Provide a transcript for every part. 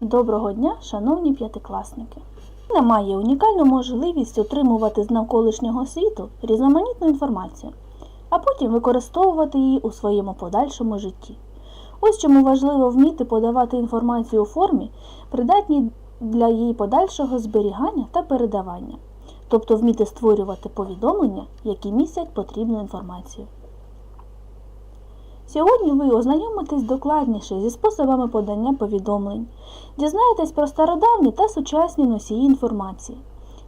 Доброго дня, шановні п'ятикласники! Людина має унікальну можливість отримувати з навколишнього світу різноманітну інформацію, а потім використовувати її у своєму подальшому житті. Ось чому важливо вміти подавати інформацію у формі, придатній для її подальшого зберігання та передавання, тобто вміти створювати повідомлення, які містять потрібну інформацію. Сьогодні ви ознайомитесь докладніше зі способами подання повідомлень, дізнаєтесь про стародавні та сучасні носії інформації,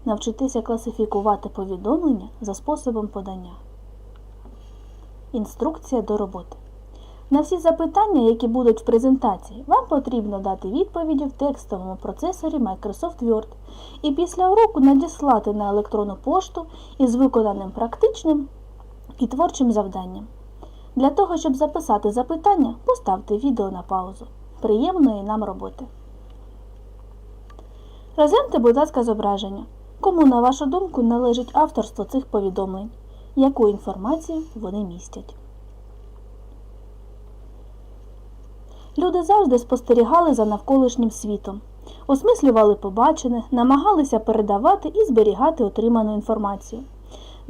навчитеся класифікувати повідомлення за способом подання. Інструкція до роботи. На всі запитання, які будуть в презентації, вам потрібно дати відповіді в текстовому процесорі Microsoft Word і після уроку надіслати на електронну пошту із виконаним практичним і творчим завданням. Для того, щоб записати запитання, поставте відео на паузу. Приємної нам роботи. Розгляньте, будь ласка, зображення. Кому, на вашу думку, належить авторство цих повідомлень? Яку інформацію вони містять? Люди завжди спостерігали за навколишнім світом, осмислювали побачене, намагалися передавати і зберігати отриману інформацію.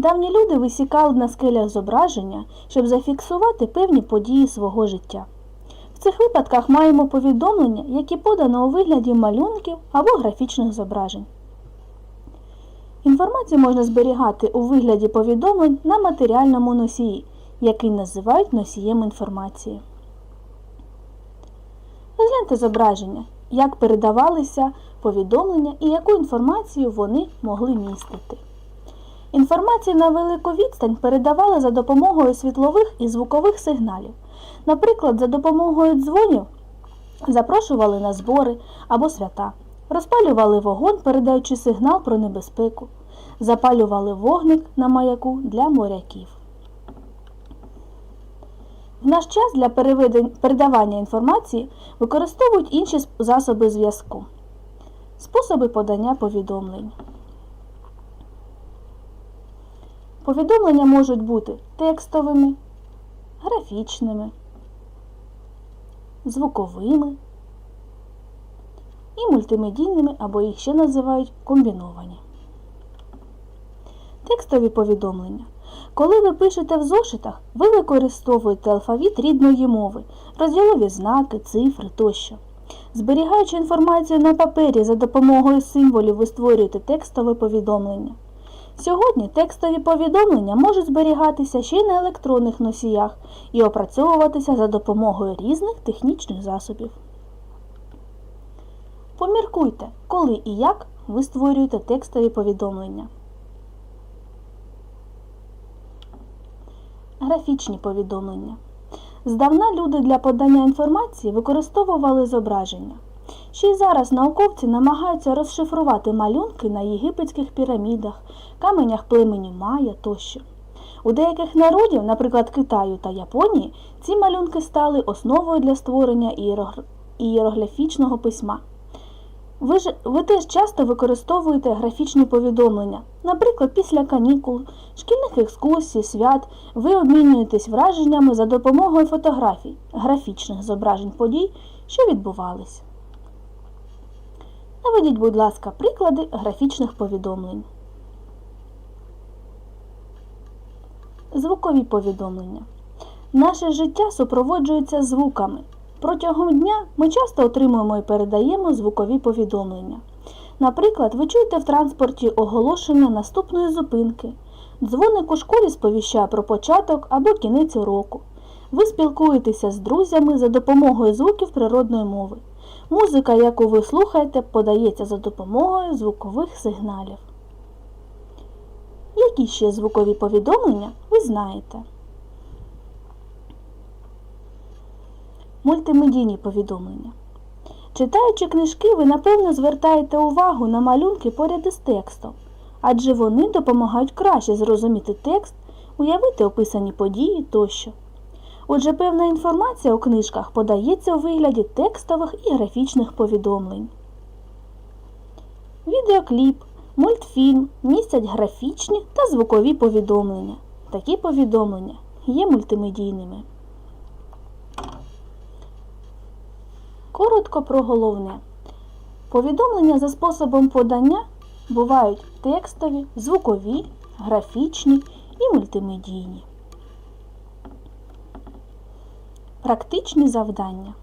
Давні люди висікали на скелях зображення, щоб зафіксувати певні події свого життя. В цих випадках маємо повідомлення, які подано у вигляді малюнків або графічних зображень. Інформацію можна зберігати у вигляді повідомлень на матеріальному носії, який називають носієм інформації. Розгляньте зображення, як передавалися повідомлення і яку інформацію вони могли містити. Інформацію на велику відстань передавали за допомогою світлових і звукових сигналів. Наприклад, за допомогою дзвонів запрошували на збори або свята, розпалювали вогонь, передаючи сигнал про небезпеку, запалювали вогник на маяку для моряків. В наш час для передавання інформації використовують інші засоби зв'язку. Способи подання повідомлень. Повідомлення можуть бути текстовими, графічними, звуковими і мультимедійними, або їх ще називають комбіновані. Текстові повідомлення. Коли ви пишете в зошитах, ви використовуєте алфавіт рідної мови, розділові знаки, цифри тощо. Зберігаючи інформацію на папері за допомогою символів, ви створюєте текстове повідомлення. Сьогодні текстові повідомлення можуть зберігатися ще й на електронних носіях і опрацьовуватися за допомогою різних технічних засобів. Поміркуйте, коли і як ви створюєте текстові повідомлення. Графічні повідомлення. Здавна люди для подання інформації використовували зображення. Ще й зараз науковці намагаються розшифрувати малюнки на єгипетських пірамідах, каменях племені Майя тощо. У деяких народів, наприклад Китаю та Японії, ці малюнки стали основою для створення ієрогліфічного письма. Ви, ж, ви теж часто використовуєте графічні повідомлення. Наприклад, після канікул, шкільних екскурсій, свят ви обмінюєтесь враженнями за допомогою фотографій, графічних зображень подій, що відбувались. Наведіть, будь ласка, приклади графічних повідомлень. Звукові повідомлення. Наше життя супроводжується звуками. Протягом дня ми часто отримуємо і передаємо звукові повідомлення. Наприклад, ви чуєте в транспорті оголошення наступної зупинки. Дзвоник у школі сповіщає про початок або кінець уроку. Ви спілкуєтеся з друзями за допомогою звуків природної мови. Музика, яку ви слухаєте, подається за допомогою звукових сигналів. Які ще звукові повідомлення ви знаєте? Мультимедійні повідомлення. Читаючи книжки, ви напевно звертаєте увагу на малюнки поряд із текстом, адже вони допомагають краще зрозуміти текст, уявити описані події тощо. Отже, певна інформація у книжках подається у вигляді текстових і графічних повідомлень. Відеокліп, мультфільм містять графічні та звукові повідомлення. Такі повідомлення є мультимедійними. Коротко про головне. Повідомлення за способом подання бувають текстові, звукові, графічні і мультимедійні. Практичні завдання.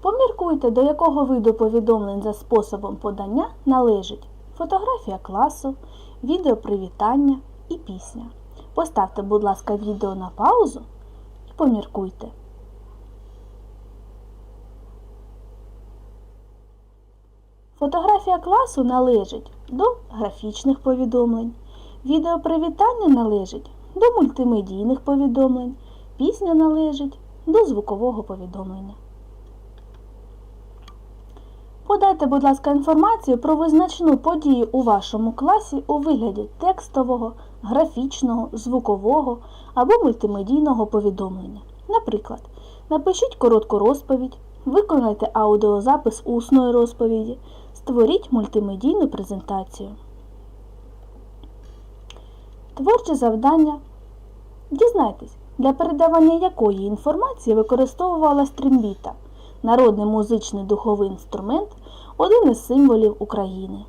Поміркуйте, до якого виду повідомлень за способом подання належить фотографія класу, відео привітання і пісня. Поставте, будь ласка, відео на паузу і поміркуйте. Фотографія класу належить до графічних повідомлень, відео привітання належить до мультимедійних повідомлень, пісня належить до звукового повідомлення. Подайте, будь ласка, інформацію про визначну подію у вашому класі у вигляді текстового, графічного, звукового або мультимедійного повідомлення. Наприклад, напишіть коротку розповідь, виконайте аудіозапис усної розповіді, створіть мультимедійну презентацію. Творче завдання. Дізнайтесь, для передавання якої інформації використовувалась трембіта – народний музичний духовий інструмент, один із символів України.